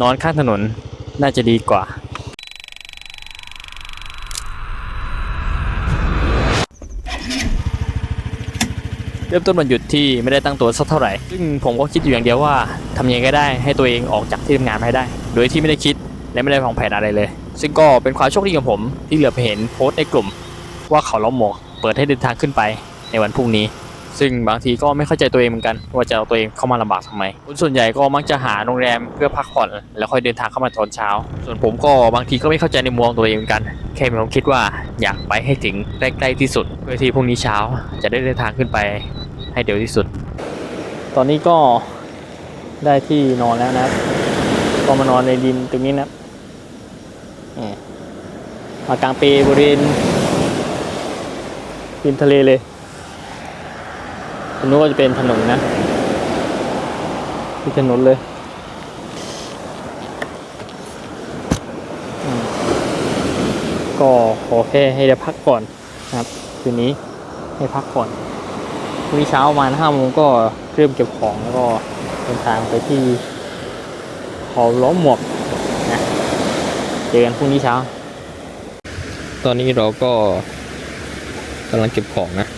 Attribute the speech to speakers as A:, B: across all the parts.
A: นอนข้างถนนน่าจะดีกว่า เริ่มต้นวันหยุดที่ไม่ได้ตั้งตัวสักเท่าไหร่ ซึ่งผมก็คิดอยู่อย่างเดียวว่าทำยังไงก็ได้ให้ตัวเองออกจากที่ทำงานมาให้ได้ โดยที่ไม่ได้คิดและไม่ได้วางแผนอะไรเลย ซึ่งก็เป็นความโชคดีของผมที่เหลือไปเห็นโพสต์ในกลุ่ม ว่าเขาล้อมหมอกเปิดให้เดินทางขึ้นไปในวันพรุ่งนี้ ซึ่งบางทีก็ไม่เข้าใจตัวเองเหมือนกัน ว่าจะเอาตัวเองเข้ามาลำบากทำไมคนส่วนใหญ่ก็มักจะหาโรงแรมเพื่อพักผ่อน แล้วค่อยเดินทางเข้ามาตอนเช้า ส่วนผมก็บางทีก็ไม่เข้าใจในมุมมองตัวเองเหมือนกัน แค่มีความคิดว่าอยากไปให้ถึงใกล้ๆที่สุด เพื่อที่พรุ่งนี้เช้าจะได้เดินทางขึ้นไปให้เร็วที่สุด ตอนนี้ก็ได้ที่นอนแล้วนะก็มานอนในดินตรงนี้นะครับนี่มากลางเปบริเวณริมทะเลเลย ตรงนู้นก็จะเป็นถนนนะที่ถนนเลยก็ขอแค่ให้ได้พักก่อนนะครับคืนนี้ให้พักก่อนพรุ่งนี้เช้าประมาณห้าโมงก็เริ่มเก็บของแล้วก็เดินทางไปที่เขาล้อมหมวกนะเจอกันพรุ่งนี้เช้า ตอนนี้เราก็กำลังเก็บของนะ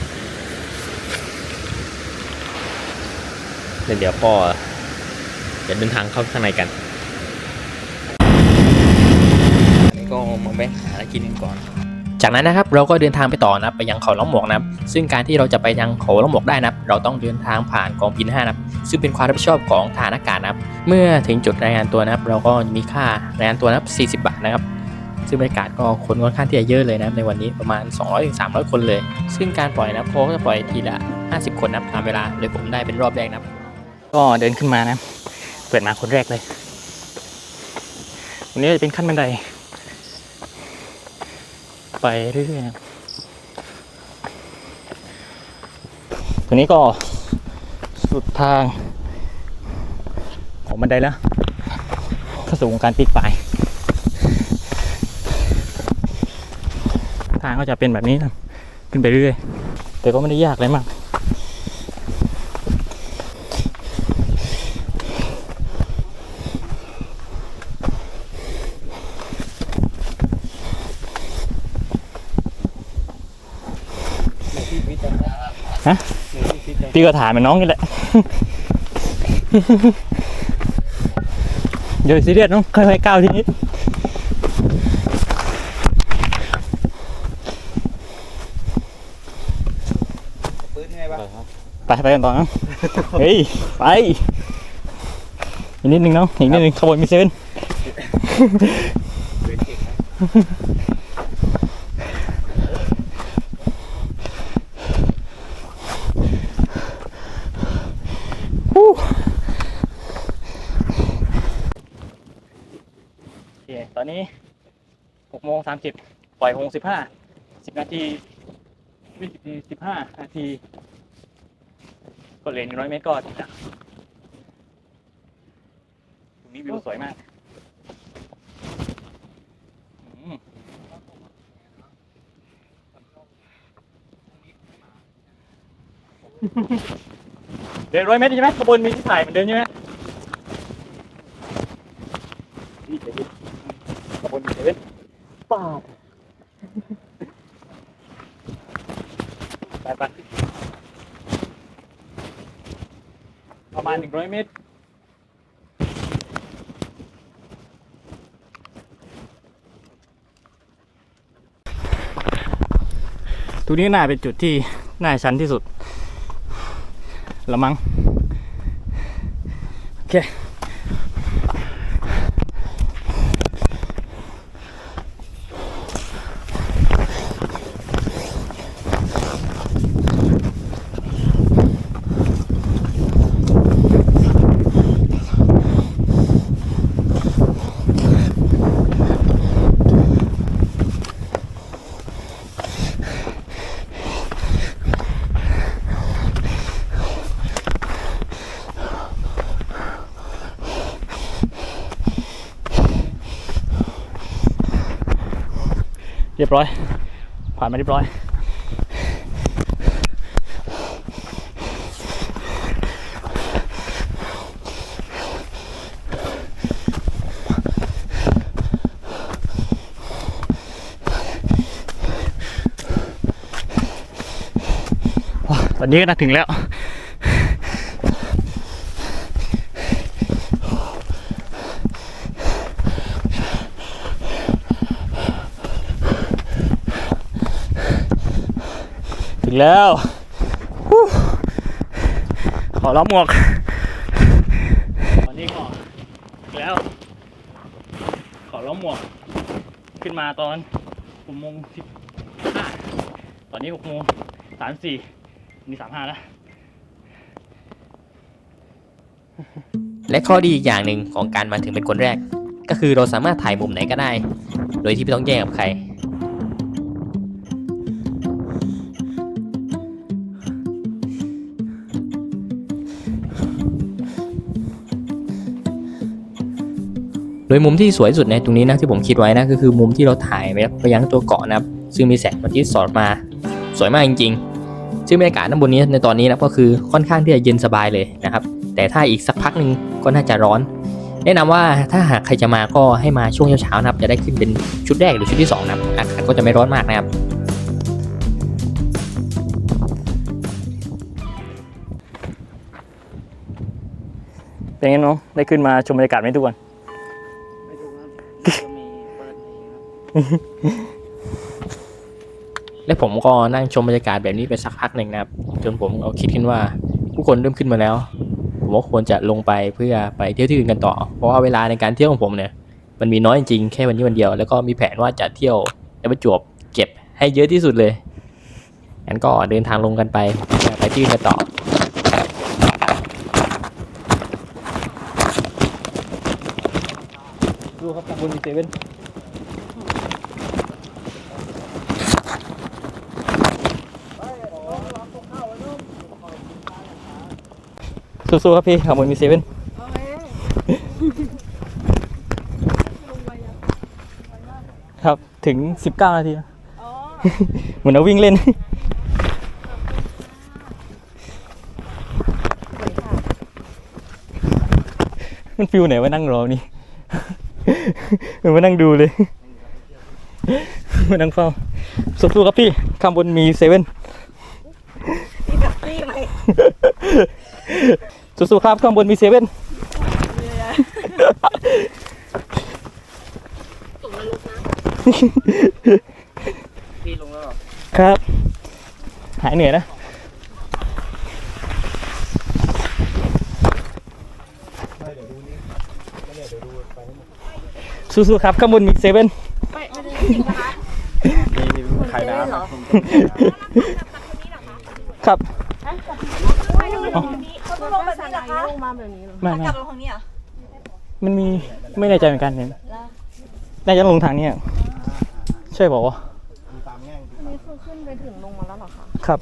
A: เดี๋ยวเดี๋ยวก็จะเดินทางเข้าข้างในกันอันนี้ก็มองไปหาอะไรกินกันก่อน จากนั้นนะครับเราก็เดินทางไปต่อนะครับไปยังเขาล้อมหมวกนะครับซึ่งการที่เราจะไปยังเขาล้อมหมวกได้นะครับเราต้องเดินทางผ่านกองบิน5นะครับซึ่งเป็นความรับผิดชอบของทหารอากาศนะครับเมื่อถึงจุดรายงานตัวนะครับเราก็มีค่ารายงานตัวนะ40 บาทนะครับซึ่งบรรยากาศก็คนค่อนข้างที่จะเยอะเลยนะครับในวันนี้ประมาณ 200-300 คนเลย ซึ่งการปล่อยนะครับเขาก็จะปล่อยทีละ 50 คนนะครับตามเวลาโดยผมได้เป็นรอบแรกนะครับ ก็เดินขึ้นมานะ เปิดมาคนแรกเลย วันนี้จะเป็นขั้นบันได ไปเรื่อยๆนะตรงนี้ก็สุดทางของบันไดแล้วเข้าสู่วงการปีกป่าย ทางก็จะเป็นแบบนี้นะขึ้นไปเรื่อย แต่ก็ไม่ได้ยากอะไรมาก ฮะพี่ก็ถามเหมือนน้องนี่แหละเดี๋ยวซีเรียสน้องค่อยๆก้าวทีนี้
B: ปืนไงบ้าง
A: ไปไปกันต่อนะเฮ้ยไปอีกนิดนึงเนาะอีกนิดนึงขบวนมีเซเว่น
B: ปืนเก่งนะ
A: โอเค ตอนนี้หกโมงสามสิบปล่อยหงสิบห้าสิบนาทีวิ่งสิบนาทีสิบห้านาทีก็เหลือหนึ่งร้อยเมตรก็ถึงละตรงนี้วิวสวยมากอืม เดินร้อยเมตรใช่ไหมขบวนมีที่ถ่ายเหมือนเดิมใช่ไหมนี่เดี๋ยวดิขบวนมีเซเว่นป้าไปไปประมาณหนึ่งร้อยเมตร ตรงนี้น่าเป็นจุดที่น่าชันที่สุด ละมั้งโอเค เรียบร้อย ผ่านมาเรียบร้อยวันนี้ก็น่าถึงแล้ว ถึงแล้วฮู้ขอรับหมวกตอนนี้ก็ถึงแล้ว ขอรับหมวก ขึ้นมาตอนหกโมงสิบห้าตอนนี้หกโมงสามสี่นี่สามห้าแล้ว
C: และข้อดีอีกอย่างหนึ่งของการมาถึงเป็นคนแรก ก็คือเราสามารถถ่ายมุมไหนก็ได้ โดยที่ไม่ต้องแย่งกับใคร ยมุมที่สวยสุดในตรงนี้นะที่ผมคิดไว้นะก็คือมุมที่เราถ่ายไปยังตัวเกาะนะครับซึ่งมีแสงอาทิตย์สอดมา สวยมากจริง ๆ ซึ่งบรรยากาศด้านบนนี้ในตอนนี้นะก็คือค่อนข้างที่จะเย็นสบายเลยนะครับ แต่ถ้าอีกสักพักหนึ่งก็น่าจะร้อน แนะนำว่าถ้าหากใครจะมาก็ให้มาช่วงเช้าๆนะครับ จะได้ขึ้นเป็นชุดแรกหรือชุดที่สองนะครับอากาศก็จะไม่ร้อนมากนะครับ
A: เป็นไงน้องได้ขึ้นมาชมบรรยากาศไหมทุกคน
C: และผมก็นั่งชมบรรยากาศแบบนี้ไปสักพักหนึ่งนะครับ จนผมเอาคิดขึ้นว่า ผู้คนเริ่มขึ้นมาแล้ว ผมว่าควรจะลงไปเพื่อไปเที่ยวที่อื่นกันต่อ เพราะว่าเวลาในการเที่ยวของผมเนี่ย มันมีน้อยจริงๆแค่วันนี้วันเดียว แล้วก็มีแผนว่าจะเที่ยวในประจวบเก็บให้เยอะที่สุดเลยงั้นก็เดินทางลงกันไปไปที่อื่นกันต่อ
A: ดูครับบนมีเซเว่น สู้ๆครับพี่ข้างบนมีเซเว่นครับถึง 19 นาทีเหมือนเราวิ่งเล่นมันฟิลไหนว่านั่งรอนี่เหมือนมานั่งดูเลยมานั่งเฝ้าสู้ๆครับพี่ข้างบนมีเซเว่น สู้ๆครับข้างบนมีเซเว่น
D: พี่ลงแล้วเหรอ
A: ครับ หายเหนื่อยนะ สู้ๆครับข้างบนมีเซเว่น
D: ใครน้ำเหรอ
A: ครับ
E: เขาต้องลงแบบนี้เหรอคะลงมา แบบนี้เหรอ
A: ไม่ไม่
E: กลับลงทางนี้เหรอ
A: มันมีไม่แน่ใจเหมือนกันเนี่ยน่าจะลงทางนี้อะใช่เปล่าวะ
E: อันนี้คือขึ้นไปถึงลงมาแล้วเหรอคะ
A: ครับ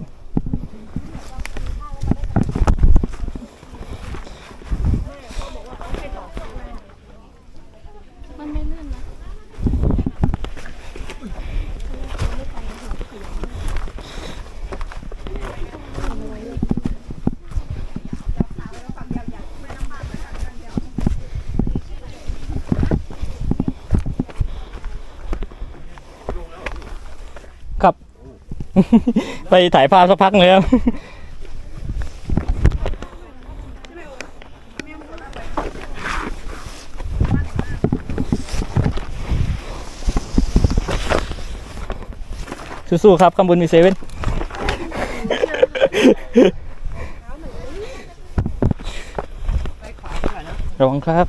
E: มันไม่ลื่นนะ
A: ครับ ไปถ่ายภาพสักพักเลยครับสู้ๆครับข้างบนมีเซเว่นระวังครับ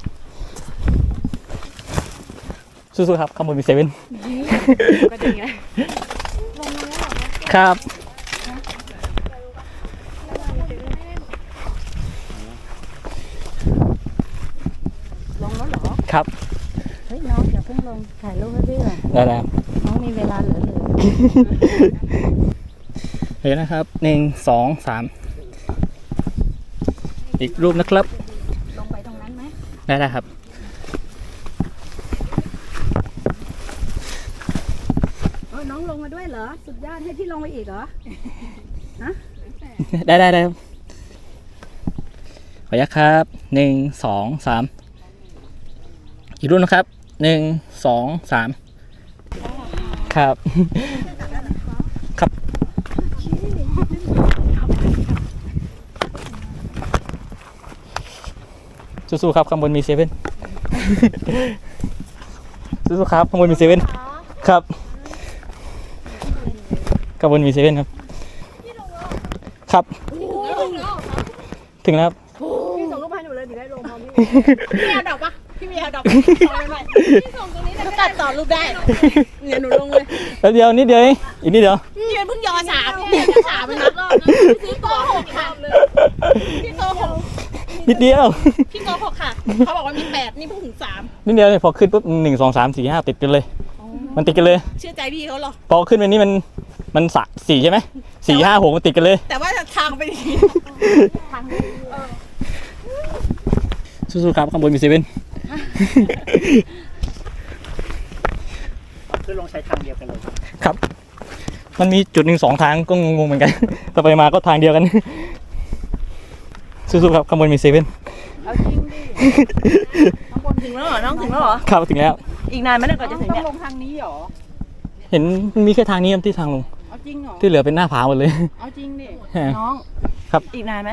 A: สู้ๆครับข้างบนมีเซเว่น
E: ก็ดีไง
A: ครับ
E: ลงแล้วเหรอ
A: ครับ
E: เฮ้ยน้องอย่าเพิ่งลงถ่ายรูปให้พี่หน่อย
A: ได้แล้ว
E: น้องมีเวลาเหลือ
A: เดี๋ยวนะครับหนึ่งสองสามอีกรูปนะครับ
E: ๆลงไปตรงนั้นไหม
A: ได้แล้วครับ
E: หรอ สุดยอดให้พี่ลงไปอีกเหรอ ฮะ
A: ได้ได้ได้ครัขอยักครับหนึ่งสองสามอีกรุ่นนะครับหนึ่งสองสามครับ ครับสู้ๆครับข้างบนมีเซเว่นสู้ๆครับข้างบนมีเซเว่นครับ ข้างบนมีเซเว่นครับ ครับ ถึงแล้วครับ
E: พี่ส่งรูปให้หนูเลยถึงได้ลงพร้อมพี่
F: พี่เอาดอกปะพี่มีเอาดอกปะเอาไปไหมพี่ส่งตรงนี้เลยตัดต่อรูปได้
E: เนี่ยหนูลงเลย
A: แล้วเดียวนิดเดียวเองอีกนิดเดียว
F: พี่เป็นเพิ่งยอสามพี่ยอสามเลยนะพี่โกหกค่ะพี่โกหก
A: นิดเดียว
F: พี่โกหกค่ะ เขาบอกว่ามีแปดนี่เพิ่งถึงสาม
A: นิดเดียวเลยพอขึ้นปุ๊บหนึ่งสองสามสี่ห้าติดกันเลย มันติดกันเลย
F: เชื่อใจพี่เขาเหรอ
A: พอขึ้นไปนี่มัน มันสะสี่ใช่ไหมสี่ห้าหกมันติดกันเลย
F: แต่ว่าทางไปดี
A: สู้ๆครับข้างบนมีเซเว่น
D: คือลงใช้ทางเดียวกันเลย
A: ครับ มันมีจุดหนึ่งสองทางก็งงๆเหมือนกันแต่ไปมาก็ทางเดียวกันสู้ๆครับข้างบนมีเซเว่น
F: ถึงแล้วเหรอ น้องถึงแล้วเหรอ
A: ครับถึงแล้ว
F: อีกนานไหมเนี่ยก่อนจะถึง
E: ต้อ
F: เนี่
E: ง
F: ย
E: ลงทางนี้เหรอ
A: เห็นมันมีแค่ทางนี้ครับที่ทางลง
E: เอา จริงเหรอ
A: ที่เหลือเป็นหน้าผาหมดเลย
E: เอาจริงดิ
F: น้อง
A: ครับ
F: อีกนานไหม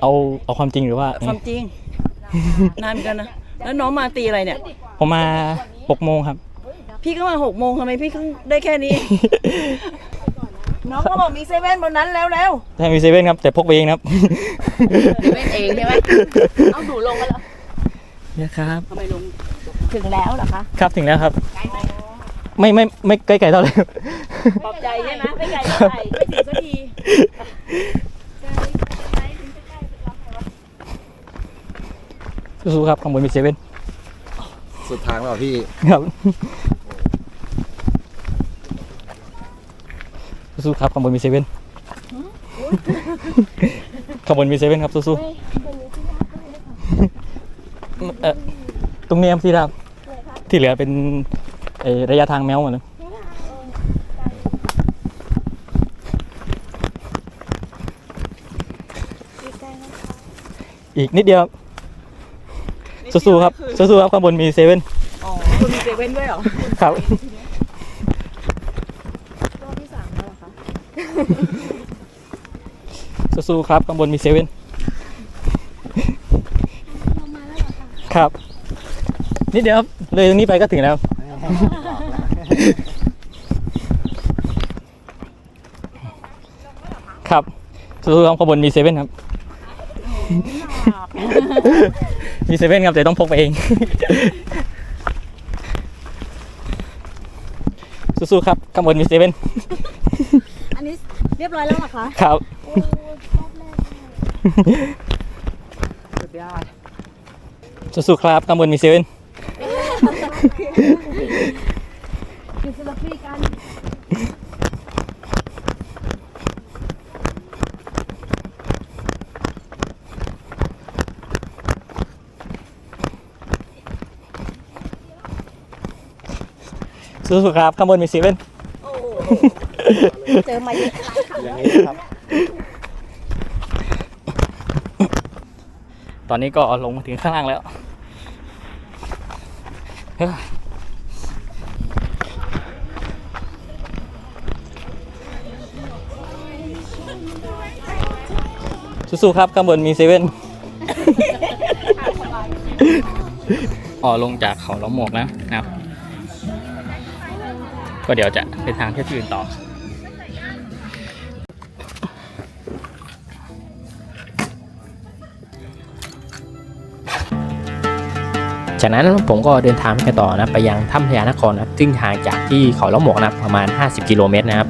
A: เอาเอาความจริงหรือว่า
F: ความจริง นานเหมือนกันนะแล้วน้องมาตีอะไรเนี่ย
A: ผมมาหกโมงครับ
F: พี่ก็มาหกโมงทำไมพี่เพิ่งได้แค่นี้ น้องก็บอกมีเซเว่นบนนั้นแล้วแล้ว
A: ใช่มีเซเว่นครับ แต่พกไปเองครับ
F: เซเว่นเองใช่ไหมเอาหนูลงกันเหรอ
A: เนี่ยครับ
F: ทำไมลงถึงแล้วเหรอคะ
A: ครับถึงแล้วครับ ไม่ไม่ไม่ใกล้ๆเท่าไหร่ครับ
F: ปลอบใจใช่ไหมไม่ไกลเท่าไหร่ไม่ถึงสักที
A: สู้ๆครับข้างบนมีเซเว่น
B: สุดทางแล้วเหรอพี่
A: ครับสู้ๆครับข้างบนมีเซเว่นข้างบนมีเซเว่นครับสู้ๆเอ่อตรงนี้ครับที่ราบที่เหลือเป็น เอ่อระยะทางแมวหมดเลยอีกนิดเดียวครับสู้ๆครับสู้ๆครับข้างบนมีเซเว่น
F: อ๋อคุณมีเซเว่นด้วยเหรอ
A: ครับสู้ๆครับข้างบนมีเซเว่นครับ นิดเดียวครับเลยตรงนี้ไปก็ถึงแล้ว ครับสู้ๆครับข้างบนมีเซเว่นครับ มีเซเว่นครับแต่ต้องพกไปเอง สู้ๆครับข้างบนมีเซเว่น
E: อันนี้เรียบร้อยแล้วเหรอคะ
A: ครับ
D: สุดยอด
A: สู้ๆครับข้างบนมีเซเว่น
E: กินเซลฟี่กัน
A: สู้ๆครับ ข้างบนมีเซเว่น
E: เจอมาเยอะ
B: อย่างนี้นะครับ
A: ตอนนี้ก็ลงมาถึงข้างล่างแล้วเฮ้ยสู้ๆครับ ข้างบนมีเซเว่นอ๋อลงจากเขาล้อมหมวกแล้วนะครับ ก็เดี๋ยวจะไปทางเที่ยวที่อื่นต่อ
C: จากนั้นผมก็เดินทางไปต่อนะไปยังถ้ำพญานครนะครับ ซึ่งห่างจากที่เขาล้อมหมวกนะประมาณ 50 กิโลเมตรนะครับ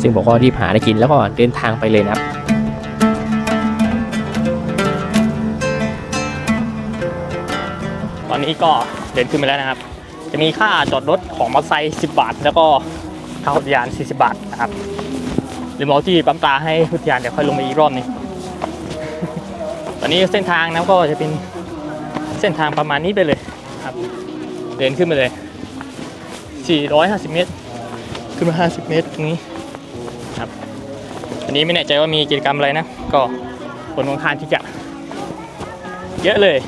C: ซึ่งผมก็รีบหาได้กินแล้วก็เดินทางไปเลยนะครับ
A: ตอนนี้ก็เดินขึ้นไปแล้วนะครับ จะมีค่าจอดรถของมอเตอร์ไซค์10 บาท แล้วก็ค่าอุทยาน 40 บาทนะครับหรือมอที่ปั๊มตาให้อุทยานเดี๋ยวค่อยลงไปอีกรอบนึงตอนนี้เส้นทางนะก็จะเป็นเส้นทางประมาณนี้ไปเลยครับเดินขึ้นไปเลย 450 เมตร ขึ้นมา 50 เมตรตรงนี้ครับอันนี้ไม่แน่ใจว่ามีกิจกรรมอะไรนะ ก็คนค่อนข้างที่จะเยอะเลย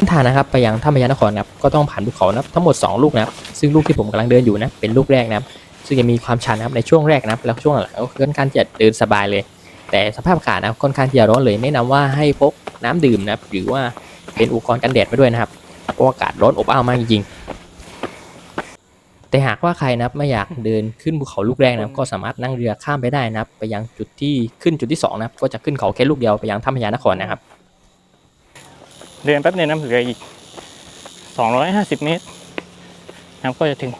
C: เส้นทางนะครับไปยังถ้ำพญานครนะครับก็ต้องผ่านภูเขานะครับทั้งหมด 2 ลูกนะครับซึ่งลูกที่ผมกำลังเดินอยู่นะเป็นลูกแรกนะครับซึ่งจะมีความชันนะครับในช่วงแรกนะครับแล้วช่วงหลังก็ค่อนข้างจะเดินสบายเลย แต่สภาพอากาศนะค่อนข้างที่จะร้อนเลยแนะนำว่าให้พกน้ำดื่มนะครับหรือว่าเป็นอุปกรณ์กันแดดไปด้วยนะครับเพราะอากาศร้อนอบอ้าวมากจริงๆแต่หากว่าใครนะครับไม่อยากเดินขึ้นภูเขาลูกแรกนะครับก็สามารถนั่งเรือข้ามไปได้นะครับ ไปยังจุดที่ขึ้นจุดที่สองนะครับก็จะขึ้นเขาแค่ลูกเดียวไปยังถ้ำพญานครนะครับ
A: เดินแป๊บเดียวน้ำเหลืออีก 250 เมตรนะครับก็จะถึง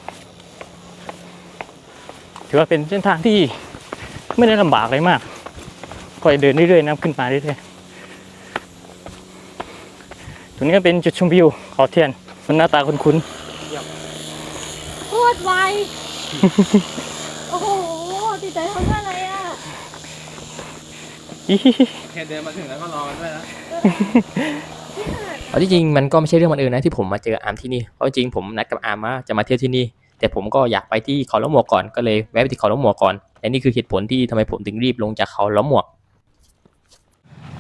A: ถือว่าเป็นเส้นทางที่ไม่ได้ลำบากเลยมาก ก็เดินเรื่อยๆนะครับขึ้นมาเรื่อยๆตรงนี้ก็เป็นจุดชมวิวเขาเทียน มันหน้าตาคุ้น
E: โคตรไว โอ้โหติดใจทำอะไร อะ
A: ๆอี
B: แค่เดินมาถึงแล้วก็รอกันด้วยนะ
C: เอาที่จริงมันก็ไม่ใช่เรื่องบังเอิญนะที่ผมมาเจออาร์มที่นี่เพราะจริงๆผมนัดกับอาร์มว่าจะมาเที่ยวที่นี่ แต่ผมก็อยากไปที่เขาล้อมหมวกก่อนก็เลยแวะไปที่เขาล้อมหมวกก่อนและนี่คือเหตุผลที่ทำไมผมถึงรีบลงจากเขาล้อมหมวก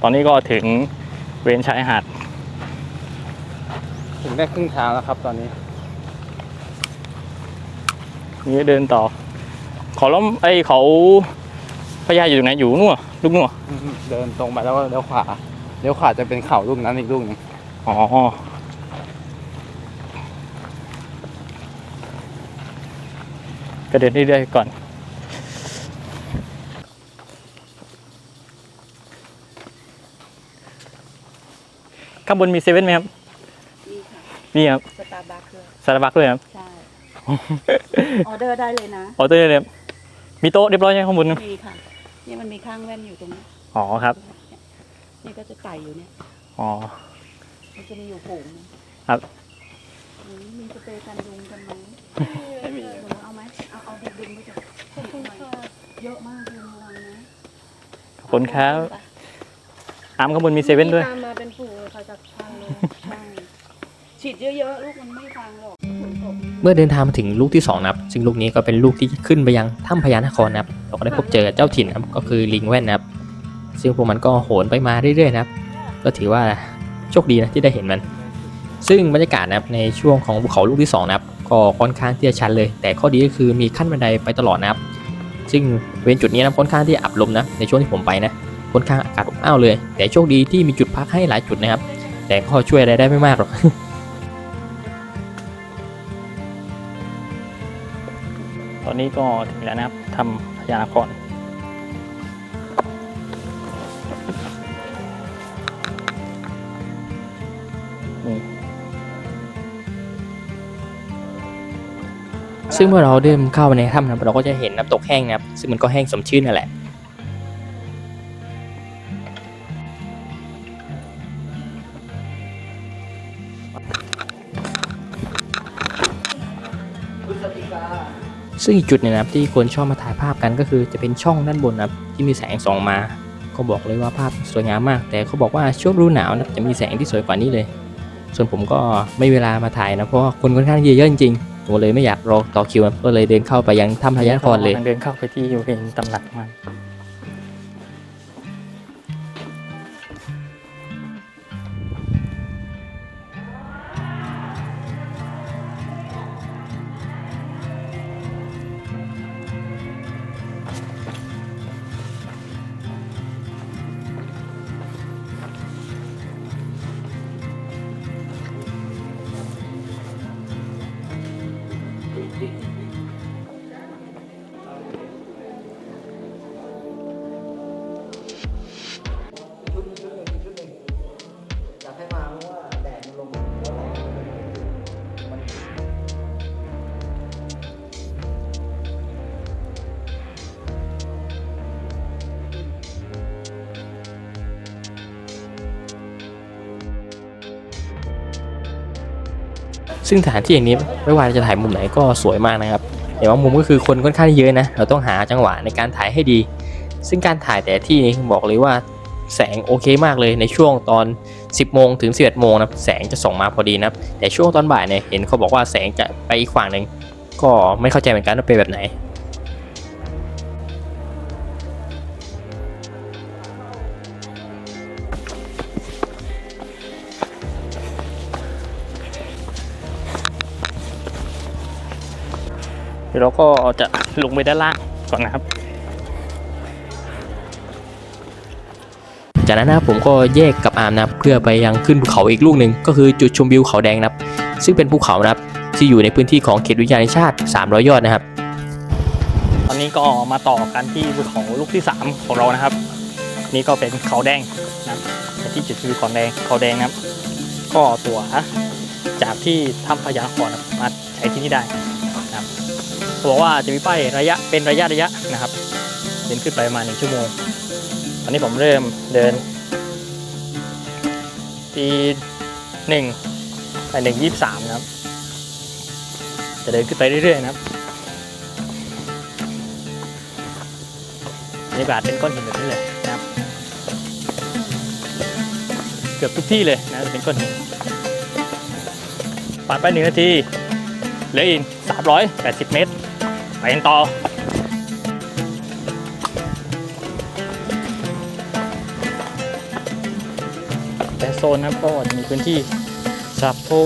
A: ตอนนี้ก็ถึงเวรชายหาด
B: ถึงได้ครึ่งทางแล้วครับ ตอนนี้
A: นี่เดินต่อ เขาล้อมไอยเขา พญาอยู่ตรงไหนอยู่นู่นลูกนู่น
B: เดินตรงไปแล้วก็เลี้ยวขวาเลี้ยวขวาจะเป็นเขาลูกนั้นอีกลูกหนึง
A: อ๋อก็เดินเรื่อยๆก่อน ข้างบนมีเซเว่นไหมครับ
E: นี่ค่ะ
A: มีครับ
E: สตาร์บัคเลย
A: ซาลาบักด้วยครับ
E: ใช่ ออเดอร์ได้เลยนะ
A: ออเดอร์เลยครับมีโต๊ะเรียบร้อยยังข้างบน
E: มีค่ะ นี่มันมีข้างแว่นอยู่ตรงนี้
A: อ๋อครับ
E: นี่ก็จะไต่อยู่เนี่ย
A: อ๋อ
E: มันจะมีอยู่ฝูงหนึ่ง
A: ครับ
E: อืมมีสเปรย์กันยุงกันไหมไม่มีหนูเอาไหมเอาเอาดึงดึงไปจ้ะขอบคุณค่ะเยอะมากเลยระวังนะ
A: ขอบคุณครับ อามข้างบนมีเซเว่นด้วย
E: ตามมาเป็นฝูงเลยค่ะจากทางเลยใช่ ฉีดเยอะๆ ลูกมันไม่ฟังหรอกฝนตก
C: เมื่อเดินทางมาถึงลูกที่2นะครับ ซึ่งลูกนี้ก็เป็นลูกที่ขึ้นไปยังถ้ำพญานครนะครับเราก็ได้พบเจอเจ้าถิ่นนะครับก็คือลิงแว่นนะครับ ซึ่งพวกมันก็โหนไปมาเรื่อยๆนะครับ ก็ถือว่าโชคดีนะที่ได้เห็นมัน ซึ่งบรรยากาศนะครับในช่วงของภูเขาลูกที่2นะครับ ก็ค่อนข้างที่จะชันเลย แต่ข้อดีก็คือมีขั้นบันไดไปตลอดนะครับ ซึ่งเว้นจุดนี้นะค่อนข้างที่จะอับลมนะในช่วงที่ผมไปนะค่อนข้างอากาศอบอ้าวเลย แต่โชคดีที่มีจุดพักให้หลายจุดนะครับ แต่ก็ช่วยอะไรได้ไม่มากหรอก
A: อนนี้ก็ถึงแล้วนะครับทำพญานคร
C: ซึ่งเมื่อเราเดินเข้าไปในถ้ำนะครับเราก็จะเห็นน้ำตกแห้งนะครับ ซึ่งมันก็แห้งสมชื่นนั่นแหละ ซึ่งอีกจุดเนึงนะครับที่คนชอบมาถ่ายภาพกันก็คือจะเป็นช่องด้านบนนะครับที่มีแสงส่องมา ก็บอกเลยว่าภาพสวยงามมาก แต่เขาบอกว่าช่วงฤดูหนาวนะจะมีแสงที่สวยกว่านี้เลย ส่วนผมก็ไม่เวลามาถ่ายนะเพราะว่าคนค่อนข้างเยอะจริงๆผมเลยไม่อยากรอต่อคิวนะก็เลยเดินเข้าไปยังถ้ำพญานครเลย
A: เดินเข้าไปที่เป็นตำหนักมัน
C: ซึ่งสถานที่อย่างนี้ไม่ว่าจะถ่ายมุมไหนก็สวยมากนะครับแต่ว่ามุมก็คือคนค่อนข้างเยอะนะ เราต้องหาจังหวะในการถ่ายให้ดี ซึ่งการถ่ายแต่ที่นี้บอกเลยว่าแสงโอเคมากเลยในช่วงตอน 10 โมงถึง 11 โมงนะแสงจะส่องมาพอดีนะแต่ช่วงตอนบ่ายเนี่ยเห็นเขาบอกว่าแสงจะไปอีกฝั่งหนึ่งก็ไม่เข้าใจเหมือนกันว่าเป็นแบบไหน
A: เดี๋ยวเราก็จะลงไปด้านล่างก่อนนะครับ
C: จากนั้นนะครับผมก็แยกกับอาร์มนะครับเพื่อไปยังขึ้นภูเขาอีกลูกหนึ่งก็คือจุดชมวิวเขาแดงนะครับ ซึ่งเป็นภูเขานะครับที่อยู่ในพื้นที่ของเขตอุทยานแห่งชาติ 300 ยอดนะครับ
A: ตอนนี้ก็มาต่อกันที่ภูเขาลูกที่ 3 ของเรานะครับ นี่ก็เป็นเขาแดงนะครับเป็นที่จุดชมวิวเขาแดงเขาแดงนะครับ ก็ตัวจากที่ถ้ำพญานครนะครับมาใช้ที่นี่ได้นะครับ เขาบอกว่าจะมีป้ายระยะเป็นระยะระยะนะครับเดินขึ้นไปประมาณหนึ่งชั่วโมง ตอนนี้ผมเริ่มเดินทีหนึ่งไปหนึ่งยี่สามนะครับ จะเดินขึ้นไปเรื่อยๆนะครับบรรยากาศเป็นก้อนหินแบบนี้เลยนะครับ เกือบทุกที่เลยนะจะเป็นก้อนหินผ่านไปหนึ่งนาทีเหลืออีก380 เมตร ไปกันต่อแต่โซนนะครับก็จะมีพื้นที่สำหรับโทร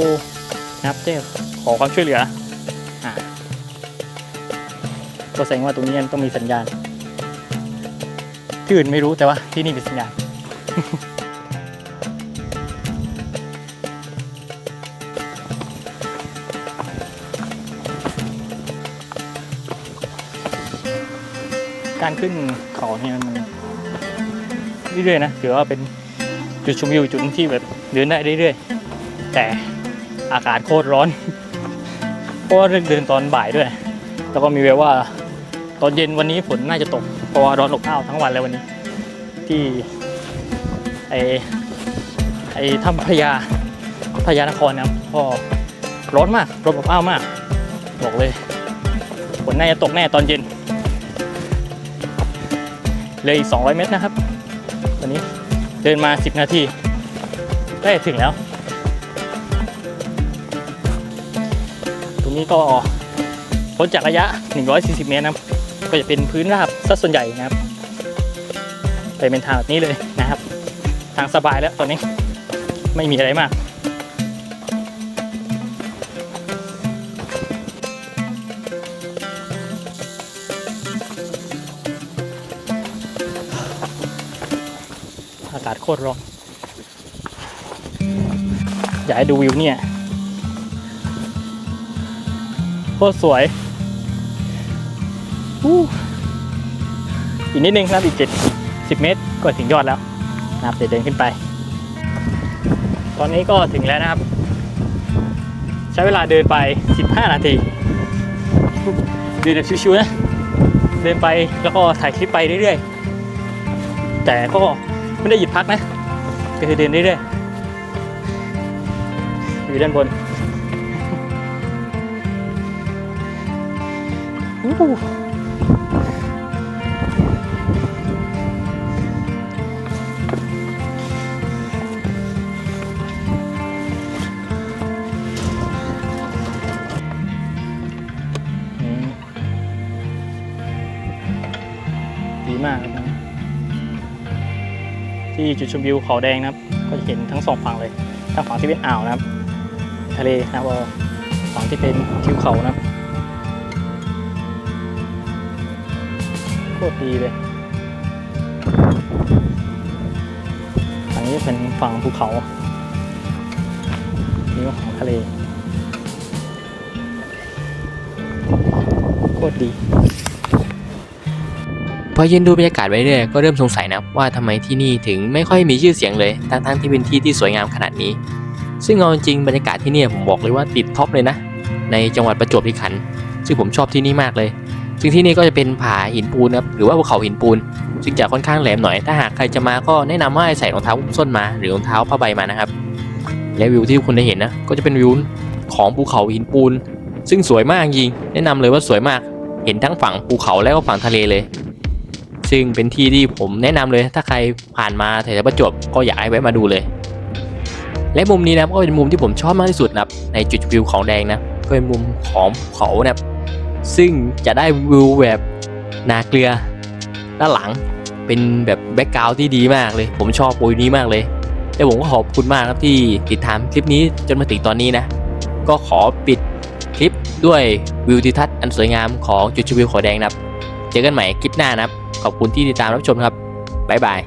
A: นะครับแจ้งขอความช่วยเหลืออ่าก็แสดงว่าตรงนี้ต้องมีสัญญาณที่อื่นไม่รู้แต่ว่าที่นี่มีสัญญาณ การขึ้นเขาเนี่ยมันเรื่อยๆนะถือว่าเป็นจุดชมวิวจุดที่แบบเดินได้เรื่อยๆ แต่อากาศโคตรร้อนเพราะว่าเดินตอนบ่ายด้วย แล้วก็มีแววว่าตอนเย็นวันนี้ฝนน่าจะตก เพราะว่าร้อนอบอ้าวทั้งวันเลยวันนี้ ที่ไอไอถ้ำพญาพญานครนะครับก็ร้อนมากร้อนอบอ้าวมาก บอกเลยฝนน่าจะตกแน่ตอนเย็น เลยอีก 200 เมตรนะครับ ตอนนี้เดินมา 10 นาทีใกล้ถึงแล้ว ตรงนี้ก็พ้นจากระยะ 140 เมตรนะครับ ก็จะเป็นพื้นราบซะส่วนใหญ่นะครับไปเป็นทางแบบนี้เลยนะครับ ทางสบายแล้วตอนนี้ไม่มีอะไรมาก โคตรร้อนอยากให้ดูวิวเนี่ยโคตรสวยอู้อีกนิดนึงครับอีกเจ็ดสิบเมตรก็ถึงยอดแล้วนะครับเดี๋ยวเดินขึ้นไป ตอนนี้ก็ถึงแล้วนะครับ ใช้เวลาเดินไป 15 นาที เดินแบบชิวๆนะ เดินไปแล้วก็ถ่ายคลิปไปเรื่อยๆ แต่ก็ ไม่ได้หยุดพักนะ ก็คือเดินเรื่อยๆอยู่ด้านบนอู้ จุดชมวิวเขาแดงนะครับ ก็จะเห็นทั้งสองฝั่งเลย ทั้งฝั่งที่เป็นอ่าวนะครับ ทะเลนะครับฝั่งที่เป็นทิวเขานะครับโคตรดีเลยฝั่งนี้เป็นฝั่งภูเขานี่ก็ของทะเลโคตรดี
C: พอยืนดูบรรยากาศไปเรื่อยก็เริ่มสงสัยนะว่าทำไมที่นี่ถึงไม่ค่อยมีชื่อเสียงเลยทั้งๆที่เป็นที่ที่สวยงามขนาดนี้ ซึ่งเอาจริงบรรยากาศที่นี่ผมบอกเลยว่าติดท็อปเลยนะ ในจังหวัดประจวบคีรีขันธ์ซึ่งผมชอบที่นี่มากเลย ซึ่งที่นี่ก็จะเป็นผาหินปูนนะครับหรือว่าภูเขาหินปูน ซึ่งจะค่อนข้างแหลมหน่อย ถ้าหากใครจะมาก็แนะนำว่าให้ใส่รองเท้าส้นมา หรือรองเท้าผ้าใบมานะครับ และวิวที่คุณได้เห็นนะก็จะเป็นวิวของภูเขาหินปูน ซึ่งสวยมากจริงแนะนำเลยว่าสวยมากเห็นทั้งฝั่งภูเขาและก็ฝั่งทะเลเลย ซึ่งเป็นที่ที่ผมแนะนำเลย ถ้าใครผ่านมาแถวประจวบก็อยากให้แวะมาดูเลย และมุมนี้นะก็เป็นมุมที่ผมชอบมากที่สุดนะในจุดวิวของแดงนะก็เป็นมุมของเขานะครับซึ่งจะได้วิวแบบนาเกลือด้านหลังเป็นแบบแบ็กกราวด์ที่ดีมากเลย ผมชอบปุยนี้มากเลยและผมก็ขอบคุณมากครับที่ติดตามคลิปนี้จนมาถึงตอนนี้นะ ก็ขอปิดคลิปด้วยวิวทิวทัศน์อันสวยงามของจุดชมวิวขาแดงนะครับ เจอกันใหม่คลิปหน้านะครับ ขอบคุณที่ติดตามรับชมครับบ๊ายบาย